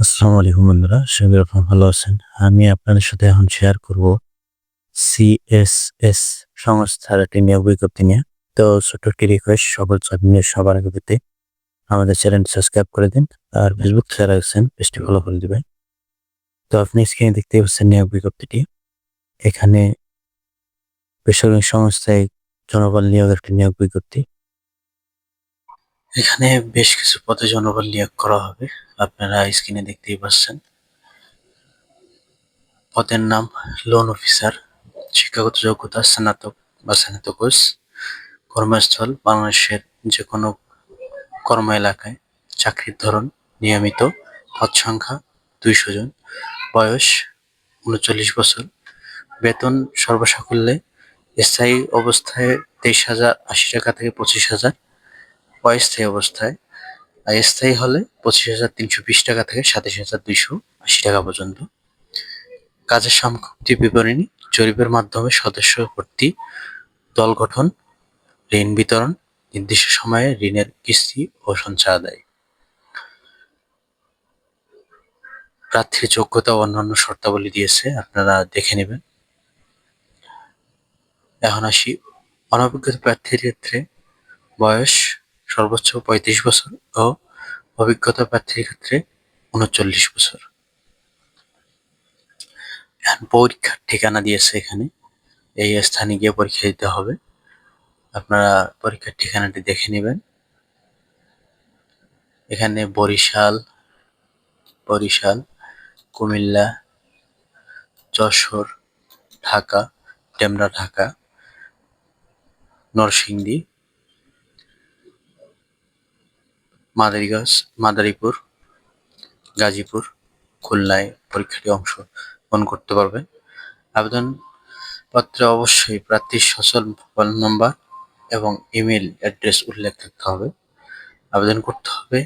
আসসালামু আলাইকুম বন্ধুরা সবাই রকম ভালো আছেন। আমি আপনাদের সাথে এখন শেয়ার করব সিএসএস সংস্থার একটি নিয়োগ বিজ্ঞপ্তি নিয়ে। তো ছোট্ট একটি রিকোয়েস্ট সকল নিয়ে সবার আগে পেতে আমাদের চ্যানেল সাবস্ক্রাইব করে দিন আর ফেসবুক যারা আছেন পেজটি ফলো করে দেবেন। তো আপনি স্ক্রিনে দেখতে পাচ্ছেন নিয়োগ বিজ্ঞপ্তিটি। এখানে বেসরকারি সংস্থায় জনবল নিয়োগের একটি নিয়োগ বিজ্ঞপ্তি। এখানে বেশ কিছু পদে জনবল নিয়োগ করা হবে। আপনারা স্ক্রিনে দেখতেই পাচ্ছেন। পদের নাম লোন অফিসার শিক্ষাগত যোগ্যতা, স্নাতক বা স্নাতকোস কর্মস্থল, বাংলাদেশের যে কোনো কর্ম এলাকায় চাকরির ধরন, নিয়মিত পদ সংখ্যা দুইশো জন, বয়স উনচল্লিশ বছর, বেতন সর্বসাকুল্যে, স্থায়ী অবস্থায় তেইশ হাজার আশি টাকা থেকে পঁচিশ হাজার অস্থায়ী অবস্থায় স্থায়ী হলে পঁচিশ হাজার তিনশো বিশ টাকা থেকে সাতাশ হাজার দুইশো আশি টাকা পর্যন্ত। কাজের সামগ্রী বিবরণী, জরিপের মাধ্যমে সদস্য ভর্তি দল গঠন, ঋণ বিতরণ, নির্দিষ্ট সময়ে ঋণের কিস্তি ও সঞ্চয় আদায়। প্রার্থীর যোগ্যতা অন্যান্য শর্তাবলী দিয়েছে, আপনারা দেখে নেবেন। এখন আসি অনভিজ্ঞ প্রার্থীর ক্ষেত্রে। বয়স সর্বোচ্চ পঁয়ত্রিশ বছর ও অভিজ্ঞতা প্রার্থীর ক্ষেত্রে উনচল্লিশ বছর। এখন পরীক্ষার ঠিকানা দিয়েছে এখানে। এই স্থানে গিয়ে পরীক্ষা দিতে হবে। আপনারা পরীক্ষার ঠিকানাটি দেখে নেবেন। এখানে বরিশাল বরিশাল, কুমিল্লা, যশোর, ঢাকা, ডেমরা, ঢাকা, নরসিংদী মাদারীগঞ্জ, মাদারীপুর, গাজীপুর, খুলনায় পরীক্ষাটি অংশ অংশগ্রহণ করতে পারবেন আবেদন পত্রে অবশ্যই প্রার্থীর সচল মোবাইল নম্বর এবং ইমেল অ্যাড্রেস উল্লেখ থাকতে হবে। আবেদন করতে হবে।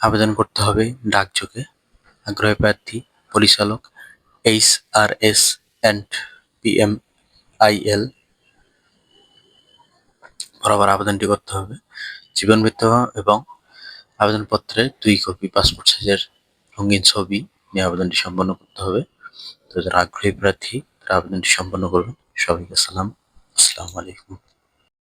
আবেদন করতে হবে ডাকযোগে। আগ্রহী প্রার্থী, পরিচালক, H R S and P M I L বরাবর আবেদনটি করতে হবে। জীবন বৃত্ত এবং আবেদনপত্রে দুই কপি পাসপোর্ট সাইজের রঙিন ছবি নিয়ে আবেদনটি সম্পন্ন করতে হবে। তো যারা আগ্রহী প্রার্থী, তারা আবেদনটি সম্পন্ন করবেন সবাইকে সালাম আসসালামু আলাইকুম।